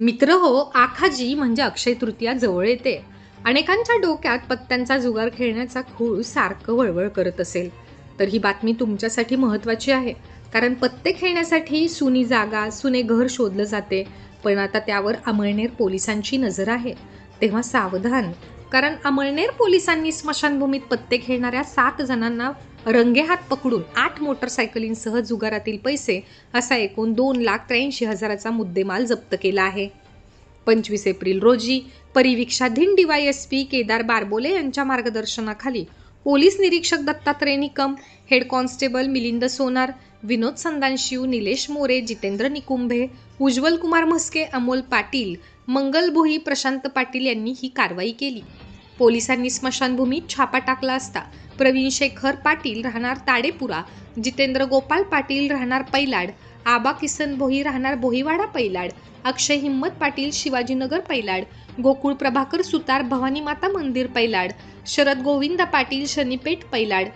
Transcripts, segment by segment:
मित्र हो आखाजी म्हणजे अक्षय तृतीया जवळ येते. अनेकांच्या डोक्यात पत्त्यांचा जुगार खेळण्याचा खूळ सारखं वळवळ करत असेल. तर ही बातमी तुमच्यासाठी महत्त्वाची आहे. कारण पत्ते खेळण्यासाठी सुनी जागा सुने घर शोधलं जाते. पण आता त्यावर अमळनेर पोलिसांची नजर आहे. तेव्हा सावधान. कारण अमळनेर पोलिसांनी स्मशानभूमीत पत्ते खेळणाऱ्या सात जणांना रंगेहात पकडून आठ मोटरसायकलींसह जुगारातील पैसे असा एकूण दोन लाख त्र्याऐंशी हजाराचा मुद्देमाल जप्त केला आहे. पंचवीस एप्रिल रोजी परिवीक्षाधीन डीवायएसपी केदार बारबोले यांच्या मार्गदर्शनाखाली पोलीस निरीक्षक दत्तात्रय निकम हेड कॉन्स्टेबल मिलिंद सोनार विनोद संदानशिव निलेश मोरे जितेंद्र निकुंभे उज्ज्वल कुमार म्हस्के अमोल पाटील मंगल भोई प्रशांत पाटील यांनी ही कारवाई केली. पोलिसांनी स्मशानभूमीत छापा टाकला असता प्रवीण शेखर पाटील राहणार ताडेपुरा जितेंद्र गोपाल पाटील राहणार पैलाड आबा किसन भोई राहणार भोईवाडा पैलाड अक्षय हिम्मत पाटील शिवाजीनगर पैलाड गोकुळ प्रभाकर सुतार भवानी माता मंदिर पैलाड शरद गोविंद पाटील शनीपेठ पैलाड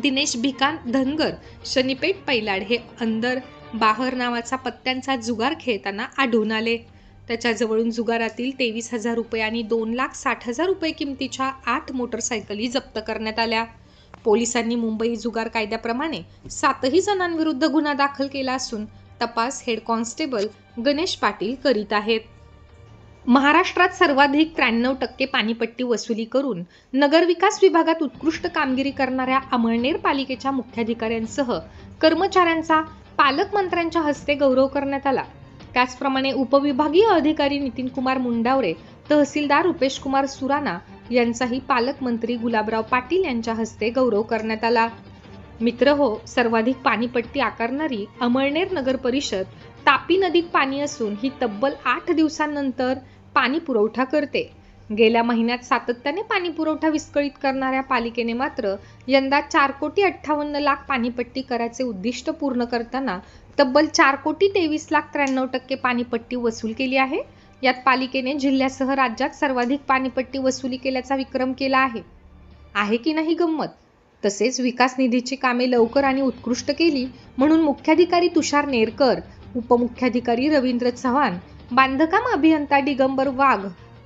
दिनेश भिकान धनगर शनीपेठ पैलाड हे अंदर बाहर नावाचा पत्त्यांचा जुगार खेळताना आढळून आले. त्याच्याजवळून जुगारातील तेवीस हजार रुपये आणि दोन लाख साठ हजार रुपये किमतीच्या आठ मोटरसायकली जप्त करण्यात आल्या. पोलिसांनी मुंबई जुगार कायद्याप्रमाणे सातही जणांविरुद्ध गुन्हा दाखल केला असून तपास हेड कॉन्स्टेबल गणेश पाटील करीत आहेत. महाराष्ट्रात सर्वाधिक त्र्याण्णव टक्के पाणीपट्टी वसुली करून नगरविकास विभागात उत्कृष्ट कामगिरी करणाऱ्या अमळनेर पालिकेच्या मुख्याधिकाऱ्यांसह कर्मचाऱ्यांचा पालकमंत्र्यांच्या हस्ते गौरव करण्यात आला. त्याचप्रमाणे उपविभागीय अधिकारी नितीन कुमार मुंडावरे तहसीलदार रुपेश कुमार सुराणा यांचाही पालकमंत्री गुलाबराव पाटील यांच्या हस्ते गौरव करण्यात आला. मित्र हो सर्वाधिक पाणीपट्टी आकारणारी अमळनेर नगर परिषद तापी नदीत पाणी असून ही तब्बल आठ दिवसांनंतर पाणी पुरवठा करते. गेल्या महिन्यात सातत्याने पाणी पुरवठा विस्कळीत करणाऱ्या पालिकेने मात्र यंदा चार कोटी अठ्ठावन्न लाख पाणीपट्टी करायचे उद्दिष्ट पूर्ण करताना तब्बल चार कोटी तेवीस लाख त्र्याण्णव टक्के पाणीपट्टी वसूल केली आहे. यात पालिकेने जिल्ह्यासह राज्यात सर्वाधिक पाणीपट्टी वसुली केल्याचा विक्रम केला आहे. आहे की नाही गंमत? तसेच विकास निधीची कामे लवकर आणि उत्कृष्ट केली म्हणून मुख्याधिकारी तुषार नेरकर उपमुख्याधिकारी रवींद्र चव्हाण बांधकाम अभियंता दिगंबर वाघ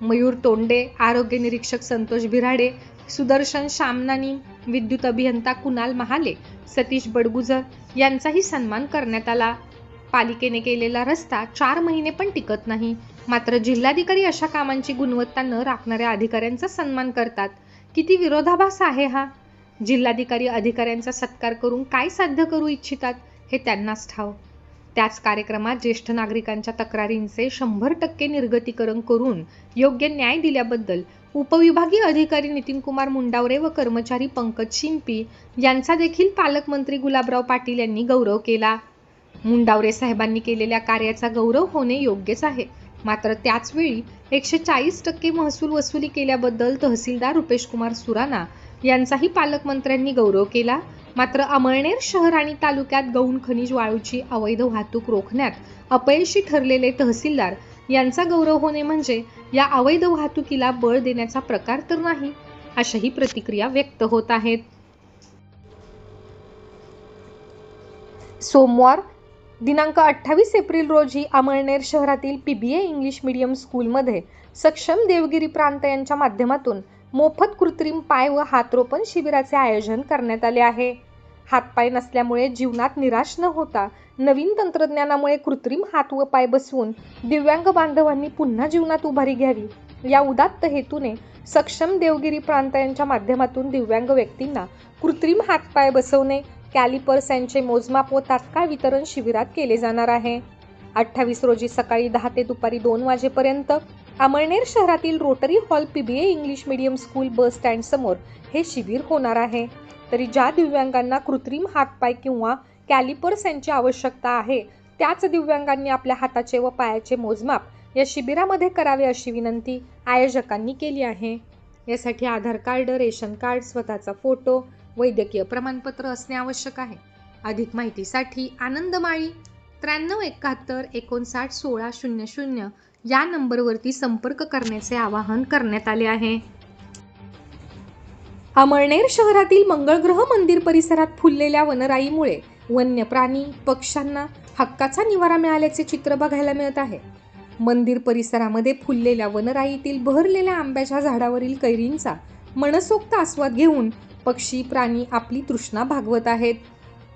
मयूर तोंडे आरोग्य निरीक्षक संतोष बिराडे सुदर्शन शामनानी विद्युत अभियंता कुणाल महाले सतीश बडगुजर यांचाही सन्मान करण्यात आला. पालिकेने केलेला रस्ता चार महिने पण टिकत नाही. मात्र जिल्हाधिकारी अशा कामांची गुणवत्ता न राखणाऱ्या अधिकाऱ्यांचा सन्मान करतात. किती विरोधाभास आहे हा? जिल्हाधिकारी अधिकाऱ्यांचा सत्कार करून काय साध्य करू इच्छितात हे त्यांनाच ठाव. त्याच कार्यक्रमात ज्येष्ठ नागरिकांच्या तक्रारींचे शंभर टक्के निर्गतीकरण करून योग्य न्याय दिल्याबद्दल उपविभागीय अधिकारी नितीन कुमार मुंडावरे व कर्मचारी पंकज शिंपी यांचा देखील पालकमंत्री गुलाबराव पाटील यांनी गौरव केला. मुंडावरे साहेबांनी केलेल्या कार्याचा गौरव होणे योग्यच आहे. मात्र त्याचवेळी एकशे चाळीस टक्के महसूल वसुली केल्याबद्दल तहसीलदार रुपेश कुमार सुराणा यांचाही पालकमंत्र्यांनी गौरव केला. मात्र अमळनेर शहर आणि तालुक्यात गौण खनिज वाळूची अवैध वाहतूक रोखण्यात अपयशी ठरलेले तहसीलदार यांचा गौरव होणे म्हणजे या अवैध वाहतुकीला बळ देण्याचा प्रकार तर नाही अशाही प्रतिक्रिया व्यक्त होत आहेत. सोमवार दिनांक अठ्ठावीस एप्रिल रोजी अमळनेर शहरातील पीबीए इंग्लिश मीडियम स्कूलमध्ये सक्षम देवगिरी प्रांत यांच्या माध्यमातून मोफत कृत्रिम पाय व हातरोपण शिबिराचे आयोजन करण्यात आले आहे. हातपाय नसल्यामुळे जीवनात निराश न होता नवीन तंत्रज्ञानामुळे कृत्रिम हात व पाय बसवून दिव्यांग बांधवांनी पुन्हा जीवनात उभारी घ्यावी. या उदात्त हेतूने सक्षम देवगिरी प्रांत यांच्या माध्यमातून दिव्यांग व्यक्तींना कृत्रिम हातपाय बसवणे कॅलिपर्स यांचे मोजमाप व तात्काळ वितरण शिबिरात केले जाणार आहे. अठ्ठावीस रोजी सकाळी दहा ते दुपारी दोन वाजेपर्यंत अमळनेर शहरातील rotary hall P B A English medium school bus stand समोर हे शिबिर होणार आहे. तरी ज्या दिव्यांगांना कृत्रिम हातपाय किंवा कॅलिपर्स यांची आवश्यकता आहे त्याच दिव्यांगांनी आपल्या हाताचे व पायाचे मोजमाप या शिबिरामध्ये करावे अशी विनंती आयोजकांनी केली आहे. यासाठी आधार कार्ड रेशन कार्ड स्वतःचा फोटो वैद्यकीय प्रमाणपत्र असणे आवश्यक आहे. अधिक माहितीसाठी आनंदमाळी त्र्याण्णव एकाहत्तर एकोणसाठ सोळा शून्य शून्य या नंबरवरती संपर्क करण्याचे आवाहन करण्यात आले आहे. अमळनेर शहरातील मंगळग्रह मंदिर परिसरात फुललेल्या वनराईमुळे वन्य प्राणी पक्ष्यांना हक्काचा निवारा मिळाल्याचे चित्र बघायला मिळत आहे. मंदिर परिसरामध्ये फुललेल्या वनराईतील बहरलेल्या आंब्याच्या झाडावरील कैरींचा मनसोक्त आस्वाद घेऊन पक्षी प्राणी आपली तृष्णा भागवत आहेत.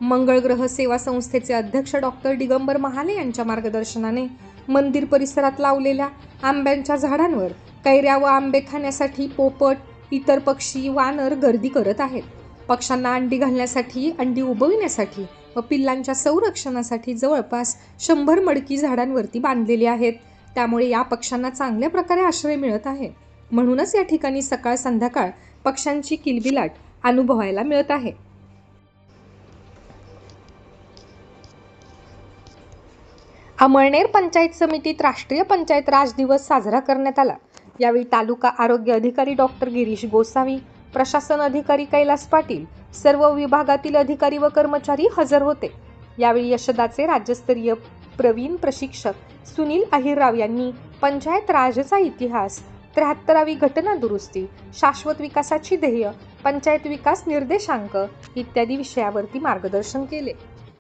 मंगळ ग्रह सेवा संस्थेचे अध्यक्ष डॉक्टर दिगंबर महाले यांच्या मार्गदर्शनाने मंदिर परिसरात लावलेल्या आंब्यांच्या झाडांवर कैऱ्या व आंबे खाण्यासाठी पोपट इतर पक्षी वानर गर्दी करत आहेत. पक्ष्यांना अंडी घालण्यासाठी अंडी उबविण्यासाठी व पिल्लांच्या संरक्षणासाठी जवळपास शंभर मडकी झाडांवरती बांधलेली आहेत. त्यामुळे या पक्ष्यांना चांगल्या प्रकारे आश्रय मिळत आहे. म्हणूनच या ठिकाणी सकाळ संध्याकाळ पक्ष्यांची किलबिलाट अनुभवायला मिळत आहे. अमळनेर पंचायत समितीत राष्ट्रीय पंचायत राज दिवस साजरा करण्यात आला. यावेळी तालुका आरोग्य अधिकारी डॉक्टर गिरीश गोसावी प्रशासन अधिकारी कैलास पाटील सर्व विभागातील अधिकारी व कर्मचारी हजर होते. यावेळी यशदाचे राज्यस्तरीय प्रवीण प्रशिक्षक सुनील अहिरराव यांनी पंचायत राजचा इतिहास त्र्याहत्तरावी घटना दुरुस्ती शाश्वत विकासाची ध्येय पंचायत विकास निर्देशांक इत्यादी विषयावरती मार्गदर्शन केले.